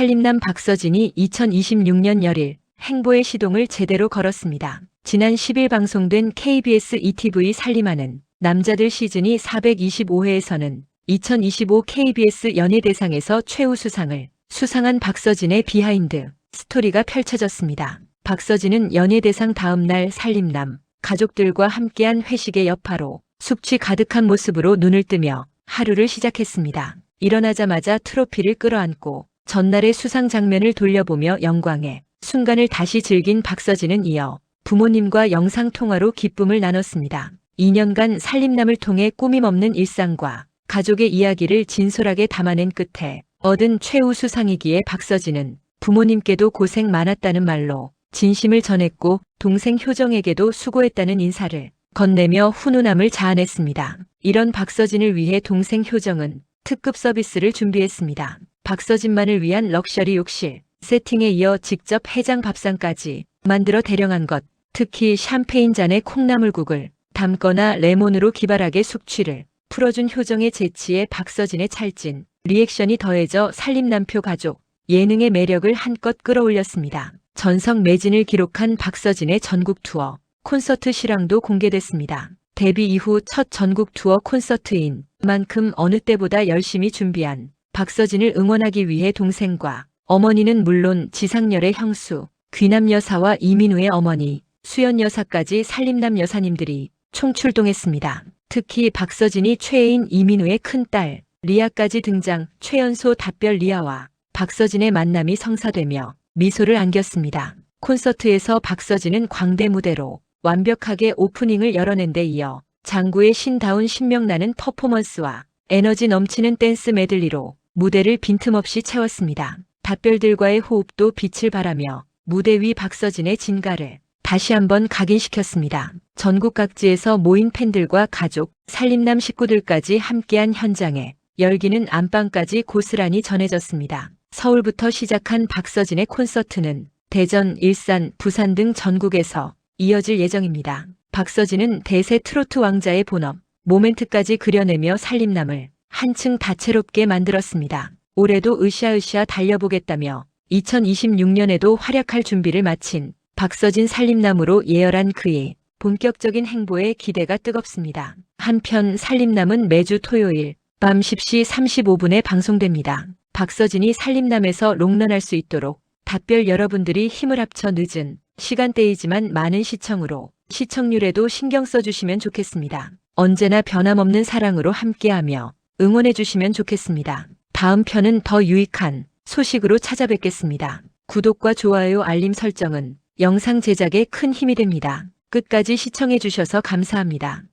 살림남 박서진이 2026년 열일 행보의 시동을 제대로 걸었습니다. 지난 10일 방송된 KBS ETV 살림하는 남자들 시즌이 425회에서는 2025 KBS 연예대상에서 최우수상을 수상한 박서진의 비하인드 스토리가 펼쳐졌습니다. 박서진은 연예대상 다음 날 살림남 가족들과 함께한 회식의 여파로 숙취 가득한 모습으로 눈을 뜨며 하루를 시작했습니다. 일어나자마자 트로피를 끌어안고 전날의 수상 장면을 돌려보며 영광의 순간을 다시 즐긴 박서진은 이어 부모님과 영상통화로 기쁨을 나눴습니다. 2년간 살림남을 통해 꾸밈없는 일상과 가족의 이야기를 진솔하게 담아낸 끝에 얻은 최우 수상이기에 박서진은 부모님께도 고생 많았다는 말로 진심을 전했고 동생 효정에게도 수고했다는 인사를 건네며 훈훈함을 자아냈습니다. 이런 박서진을 위해 동생 효정은 특급 서비스를 준비했습니다. 박서진만을 위한 럭셔리 욕실, 세팅에 이어 직접 해장 밥상까지 만들어 대령한 것, 특히 샴페인 잔에 콩나물국을 담거나 레몬으로 기발하게 숙취를 풀어준 효정의 재치에 박서진의 찰진 리액션이 더해져 살림남표 가족 예능의 매력을 한껏 끌어올렸습니다. 전성 매진을 기록한 박서진의 전국 투어 콘서트 실황도 공개됐습니다. 데뷔 이후 첫 전국 투어 콘서트인 만큼 어느 때보다 열심히 준비한 박서진을 응원하기 위해 동생과 어머니는 물론 지상렬의 형수 귀남 여사와 이민우의 어머니 수연 여사까지 살림남 여사님들이 총출동했습니다. 특히 박서진이 최애인 이민우의 큰딸 리아까지 등장 최연소 답별 리아와 박서진의 만남이 성사되며 미소를 안겼습니다. 콘서트에서 박서진은 광대 무대로 완벽하게 오프닝을 열어낸 데 이어 장구의 신다운 신명나는 퍼포먼스와 에너지 넘치는 댄스 메들리로 무대를 빈틈없이 채웠습니다. 답별들과의 호흡도 빛을 발하며 무대 위 박서진의 진가를 다시 한번 각인시켰습니다. 전국 각지에서 모인 팬들과 가족, 살림남 식구들까지 함께한 현장에 열기는 안방까지 고스란히 전해졌습니다. 서울부터 시작한 박서진의 콘서트는 대전, 일산, 부산 등 전국에서 이어질 예정입니다. 박서진은 대세 트로트 왕자의 본업, 모멘트까지 그려내며 살림남을 한층 다채롭게 만들었습니다. 올해도 으쌰으쌰 달려보겠다며 2026년에도 활약할 준비를 마친 박서진 살림남으로 예열한 그의 본격적인 행보에 기대가 뜨겁습니다. 한편 살림남은 매주 토요일 밤 10시 35분에 방송됩니다. 박서진이 살림남에서 롱런할 수 있도록 답별 여러분들이 힘을 합쳐 늦은 시간대이지만 많은 시청으로 시청률에도 신경 써주시면 좋겠습니다. 언제나 변함없는 사랑으로 함께하며 응원해 주시면 좋겠습니다. 다음 편은 더 유익한 소식으로 찾아뵙겠습니다. 구독과 좋아요 알림 설정은 영상 제작에 큰 힘이 됩니다. 끝까지 시청해 주셔서 감사합니다.